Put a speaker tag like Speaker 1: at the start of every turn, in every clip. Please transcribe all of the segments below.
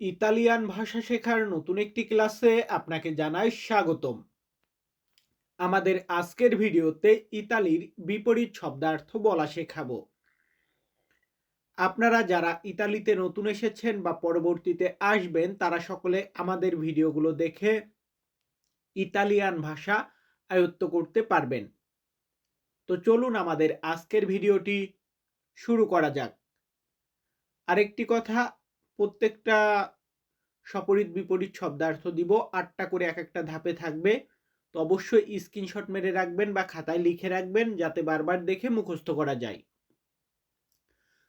Speaker 1: Italian ভাষা শেখার নতুন একটি ক্লাসে আপনাকে জানাই স্বাগতম। আমাদের আজকের ভিডিওতে ইতালির বিপরীত শব্দার্থ বলা শেখাবো। আপনারা যারা ইতালিতে নতুন এসেছেন বা পরবর্তীতে আসবেন, তারা সকলে আমাদের ভিডিওগুলো দেখে ইতালিয়ান ভাষা আয়ত্ত করতে পারবেন। তো চলুন আমাদের আজকের ভিডিওটি শুরু করা যাক। আরেকটি কথা প্রত্যেকটা সপরিত বিপরীত শব্দার্থ দিব, আটটা করে এক একটা ধাপে থাকবে। তো অবশ্যই স্ক্রিনশট মেরে রাখবেন বা খাতায় লিখে রাখবেন যাতে বারবার দেখে মুখস্থ করা যায়।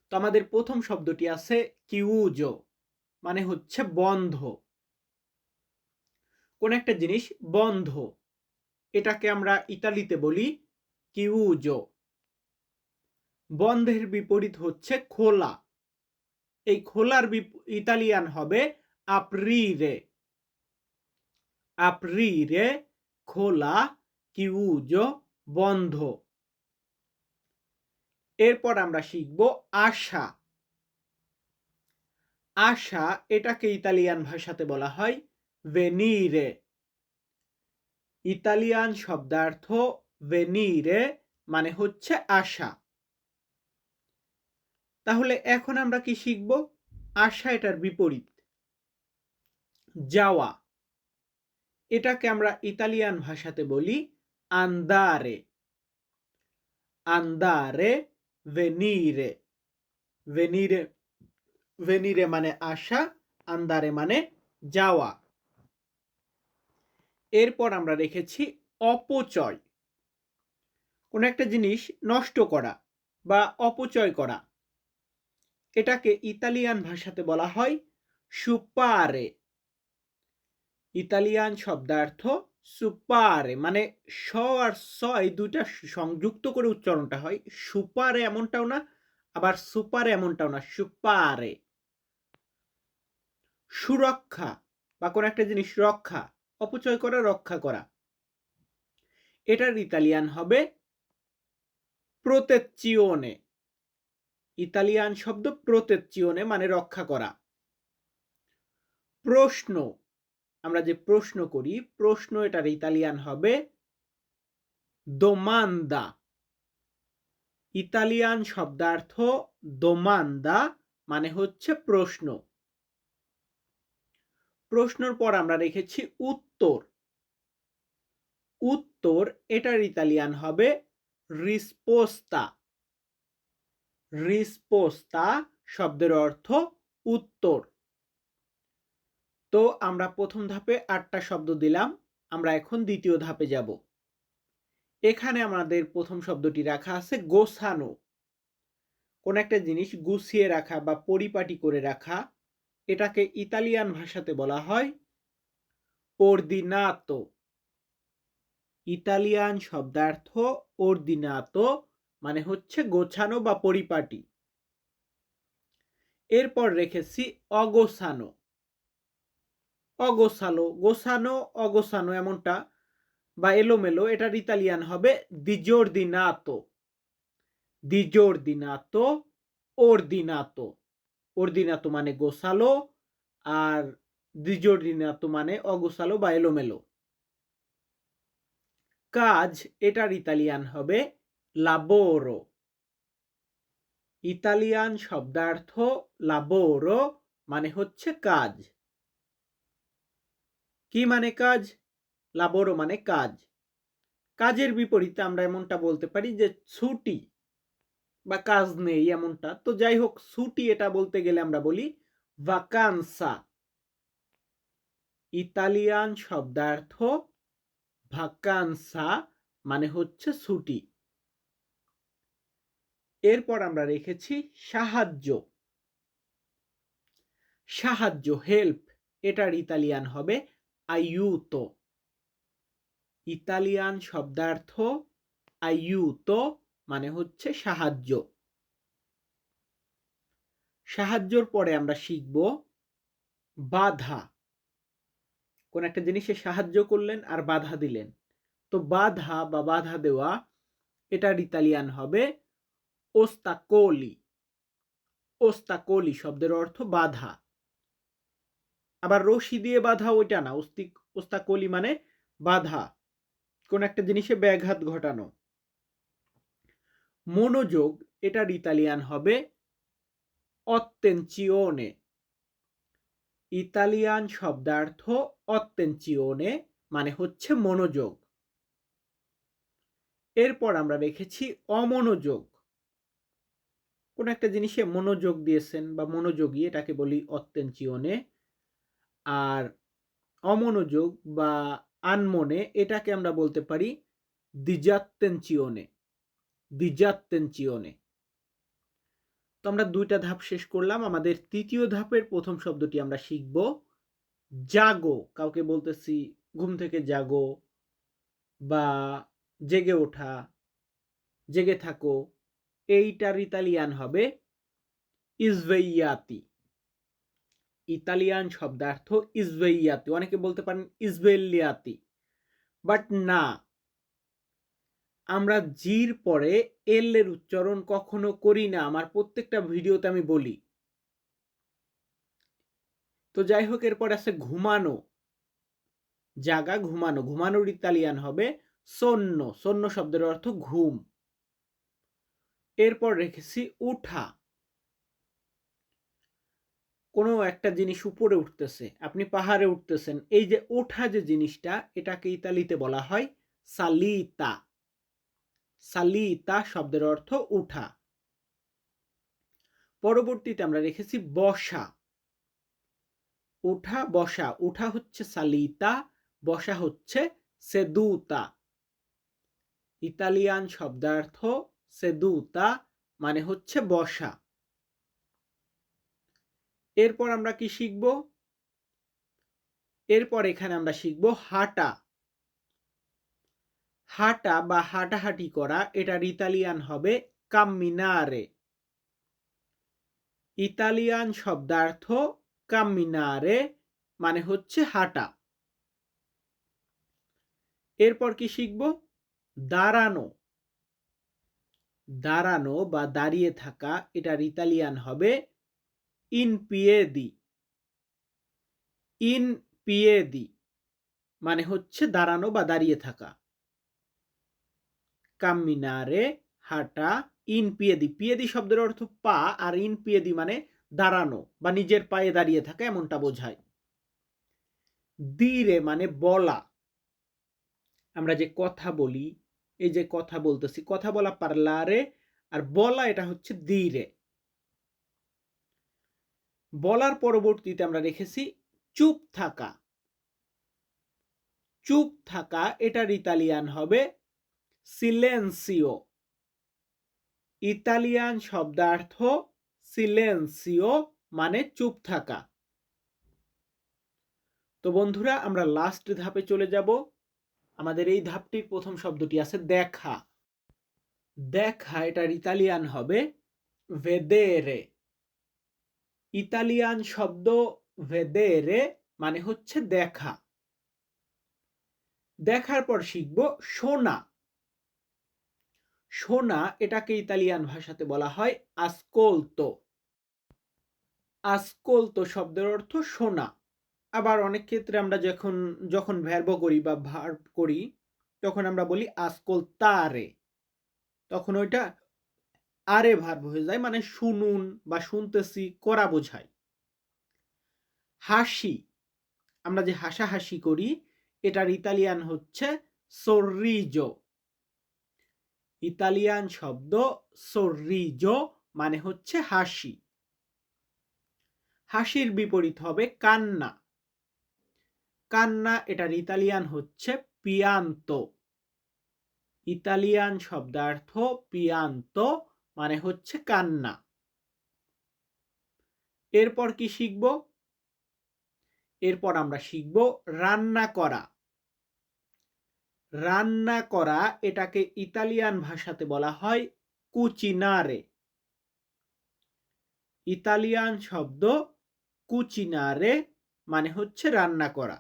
Speaker 1: তো আমাদের প্রথম শব্দটি আছে কিউজো মানে হচ্ছে বন্ধ। কোন একটা জিনিস বন্ধ, এটাকে আমরা ইতালিতে বলি কিউজো। বন্ধের বিপরীত হচ্ছে খোলা। এই খোলার ইতালিয়ান হবে আপ্রিরে আপ্রিরে খোলা কিউজো বন্ধ। এরপর আমরা শিখব আশা। আশা এটাকে ইতালিয়ান ভাষাতে বলা হয় ভেনিরে ইতালিয়ান শব্দার্থ ভেনিরে মানে হচ্ছে আশা। তাহলে এখন আমরা কি শিখব? আশা এটার বিপরীত। যাওয়া। এটাকে আমরা ইতালিয়ান ভাষাতে বলি আন্দারে। আন্দারে ভেনিরে ভেনিরে ভেনিরে মানে আসা আন্দারে মানে যাওয়া। এরপর আমরা রেখেছি অপচয়। কোন একটা জিনিস নষ্ট করা বা অপচয় করা। এটাকে ইতালিয়ান ভাষাতে বলা হয় সুপারে। ইতালিয়ান শব্দার্থ সুপারে মানে স আর স এই দুইটা সংযুক্ত করে উচ্চারণটা হয়। সুপারে এমনটাও না, আবার সুপারে এমনটাও না, সুপারে। সুরক্ষা, বা কোন একটা জিনিস রক্ষা, অপচয় করা, রক্ষা করা। এটার ইতালিয়ান হবে প্রোতেচিওনে ইতালিয়ান শব্দ প্রোতেচিওনে মানে রক্ষা করা। প্রশ্ন, আমরা যে প্রশ্ন করি, প্রশ্ন এটার ইতালিয়ান হবে দোমান্দা ইতালিয়ান শব্দার্থ দোমান্দা মানে হচ্ছে প্রশ্ন। প্রশ্নর পর আমরা রেখেছি উত্তর। উত্তর এটার ইতালিয়ান হবে রিসপোস্তা। রিসপোস্তা শব্দের অর্থ উত্তর। তো আমরা প্রথম ধাপে আটটা শব্দ দিলাম, আমরা এখন দ্বিতীয় ধাপে যাব। এখানে আমাদের প্রথম শব্দটি রাখা আছে গোছানো। কোন একটা জিনিস গুছিয়ে রাখা বা পরিপাটি করে রাখা, এটাকে ইতালিয়ান ভাষাতে বলা হয় অর্দিনাতো ইতালিয়ান শব্দার্থ অর্দিনাতো মানে হচ্ছে গোছানো বা পরিপাটি। এরপর রেখেছি অগোছানো। অগোছালো, গোছানো, অগোছানো এমনটা বা এলোমেলো, এটার ইতালিয়ান হবে দিজোর দিনাতো দিজোর দিনাতো ওরদিনাতো। ওরদিনাতো মানে গোছালো আর দিজোর দিনাতো মানে অগোছালো বা এলোমেলো। কাজ, এটার ইতালিয়ান হবে লাবোরো ইতালিয়ান শব্দার্থ লাবোরো মানে হচ্ছে কাজ। কি মানে কাজ? লাবোরো মানে কাজ। কাজের বিপরীতে আমরা এমনটা বলতে পারি যে ছুটি বা কাজ নেই এমনটা। তো যাই হোক, ছুটি এটা বলতে গেলে আমরা বলি ভাকানসা ইতালিয়ান শব্দার্থ ভাকানসা মানে হচ্ছে ছুটি। এরপর আমরা রেখেছি সাহায্য। সাহায্য হেল্প এটার ইতালিয়ান হবে আইউতো ইতালিয়ান শব্দার্থ আইউতো মানে হচ্ছে সাহায্য। সাহায্যর পরে আমরা শিখব বাধা। কোন একটা জিনিসে সাহায্য করলেন আর বাধা দিলেন। তো বাধা বা বাধা দেওয়া এটার ইতালিয়ান হবে ওস্তাকোলি। ওস্তাকোলি শব্দের অর্থ বাধা। আবার রশি দিয়ে বাঁধা ওইটা না অস্তি ওস্তাকলি মানে বাধা। কোন একটা জিনিসে ব্যাঘাত ঘটানো। মনোযোগ, এটার ইতালিয়ান হবে অত্তেনচিওনে। ইতালিয়ান শব্দার্থ অত্তেনচিওনে মানে হচ্ছে মনোযোগ। এরপর আমরা রেখেছি অমনোযোগ। কোন একটা জিনিসে মনোযোগ দিয়েছেন বা মনোযোগী, এটাকে বলি অত্তেনচিওনে আর অমনোযোগ বা আনমনে এটাকে আমরা বলতে পারি দিজাত্তেনচিওনে দিজাত্তেনচিওনে তো আমরা দুইটা ধাপ শেষ করলাম। আমাদের তৃতীয় ধাপের প্রথম শব্দটি আমরা শিখব, জাগো। কাউকে বলতেছি ঘুম থেকে জাগো বা জেগে ওঠা, জেগে থাকো। এইটার ইতালিয়ান হবে ইজভেইয়াতি ইতালিয়ান শব্দার্থ ইজভেইয়াতি অনেকে বলতে পারেন ইজভেলিয়াতি বাট না, আমরা জির পরে এল এর উচ্চারণ কখনো করি না। আমার প্রত্যেকটা ভিডিওতে আমি বলি। তো যাই হোক, এরপর আছে ঘুমানো। জাগা ঘুমানো। ঘুমানোর ইতালিয়ান হবে সন্ন। সন্ন শব্দের অর্থ ঘুম। এরপর রেখেছি উঠা। কোনো একটা জিনিস উপরে উঠতেছে, আপনি পাহাড়ে উঠতেছেন, এই যে ওঠা যে জিনিসটা, এটাকে ইতালিতে বলা হয় সালিতা। সালিতা শব্দের অর্থ উঠা। পরবর্তীতে আমরা রেখেছি বসা। উঠা বসা। উঠা হচ্ছে সালিতা, বসা হচ্ছে সেদুতা। ইতালিয়ান শব্দার্থ সেদুতা মানে হচ্ছে বসা। এরপর আমরা কি শিখব? এরপর এখানে আমরা শিখব হাঁটা। হাঁটা বা হাঁটাহাঁটি করা এটার ইতালিয়ান হবে কাম্মিনারে। ইতালিয়ান শব্দার্থ কাম্মিনারে মানে হচ্ছে হাঁটা। এরপর কি শিখব? দাঁড়ানো। দাঁড়ানো বা দাঁড়িয়ে থাকা, এটার ইতালিয়ান হবে ইন পিয়ে দি ইন পিয়ে দি মানে হচ্ছে দাঁড়ানো বা দাঁড়িয়ে থাকা। কামিনারে হাঁটা ইন পিয়েদি পিয়েদি শব্দের অর্থ পা, আর ইন পিয়েদি মানে দাঁড়ানো বা নিজের পায়ে দাঁড়িয়ে থাকা এমনটা বোঝায়। দিরে মানে বলা। আমরা যে কথা বলি এই যে কথা বলতেছি, কথা বলা পারলারে আর বলা এটা হচ্ছে দিরে বলার পরবর্তীতে আমরা রেখেছি চুপ থাকা। চুপ থাকা এটার ইতালিয়ান হবে সিলেন্সিও ইতালিয়ান শব্দার্থ সিলেন্সিও মানে চুপ থাকা। তো বন্ধুরা, আমরা লাস্ট ধাপে চলে যাব। আমাদের এই ধাপটির প্রথম শব্দটি আছে দেখা। দেখা, এটার ইতালিয়ান হবে ভেদেরে ইতালিয়ান শব্দ ভেদেরে মানে হচ্ছে দেখা। দেখার পর শিখব শোনা শোনা এটাকে ইতালিয়ান ভাষাতে বলা হয় আসকোলতো আসকোলতো শব্দের অর্থ শোনা আবার অনেক ক্ষেত্রে আমরা যখন যখন ভ্যারব করি বা ভার্ব করি, তখন আমরা বলি আসকোলতারে। তখন ওইটা আরে ভার্ব হয়ে যায় মানে শুনুন বা শুনতেছি, করা বোঝায়। হাসি, আমরা যে হাসাহাসি করি, এটার ইতালিয়ান হচ্ছে সর্রিজো ইতালিয়ান শব্দ সর্রিজো মানে হচ্ছে হাসি। হাসির বিপরীত হবে কান্না। কান্না, এটার ইতালিয়ান হচ্ছে পিয়ান্ত ইতালিয়ান শব্দার্থ পিয়ান্ত মানে হচ্ছে কান্না। এরপর কি শিখব? এরপর আমরা শিখব রান্না করা রান্না করা এটাকে ইতালিয়ান ভাষাতে বলা হয় কুচিনারে ইতালিয়ান শব্দ কুচিনারে মানে হচ্ছে রান্না করা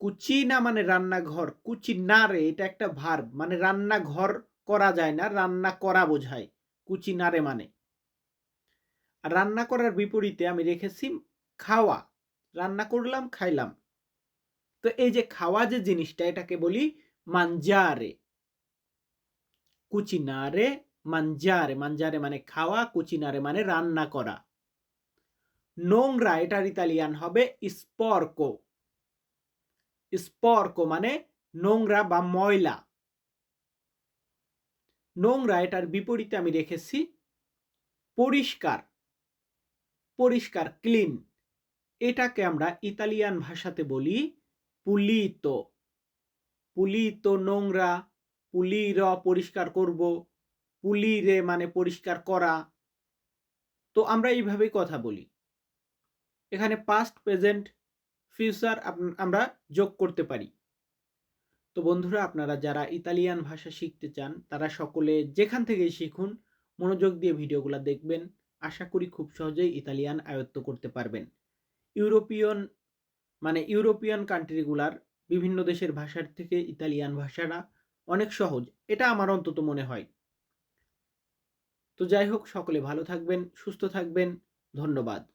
Speaker 1: কুচিনা মানে রান্নাঘর কুচিনারে এটা একটা ভার মানে রান্নাঘর করা যায় না, রান্না করা বোঝায় কুচিনারে মানে। আর রান্না করার বিপরীতে আমি রেখেছি খাওয়া, রান্না করলাম, খাইলাম। তো এই যে খাওয়া যে জিনিসটা, এটাকে বলি মানজারে কুচিনারে মানজারে মানজারে মানে খাওয়া কুচিনারে মানে রান্না করা। নোংরা, এটার ইতালিয়ান হবে স্পর্কো। স্পর্কো মানে নোংরা বা ময়লা। নোংরা এটার বিপরীতে আমি রেখেছি পরিষ্কার পরিষ্কার ক্লিন এটাকে আমরা ইতালিয়ান ভাষাতে বলি পুলিতো। পুলিতো নোংরা, পুলির পরিষ্কার করব, পুলিরে মানে পরিষ্কার করা। তো আমরা এইভাবেই কথা বলি। এখানে পাস্ট প্রেজেন্ট ফিউচার আমরা যোগ করতে পারি। তো বন্ধুরা, আপনারা যারা ইতালিয়ান ভাষা শিখতে চান, তারা সকলে যেখান থেকেই শিখুন, মনোযোগ দিয়ে ভিডিওগুলো দেখবেন। আশা করি খুব সহজেই ইতালিয়ান আয়ত্ত করতে পারবেন। ইউরোপিয়ান মানে ইউরোপিয়ান কান্ট্রিগুলার বিভিন্ন দেশের ভাষার থেকে ইতালিয়ান ভাষাটা অনেক সহজ। এটা আমার অন্তত মনে হয়। তো যাই হোক, সকলে ভালো থাকবেন, সুস্থ থাকবেন। ধন্যবাদ।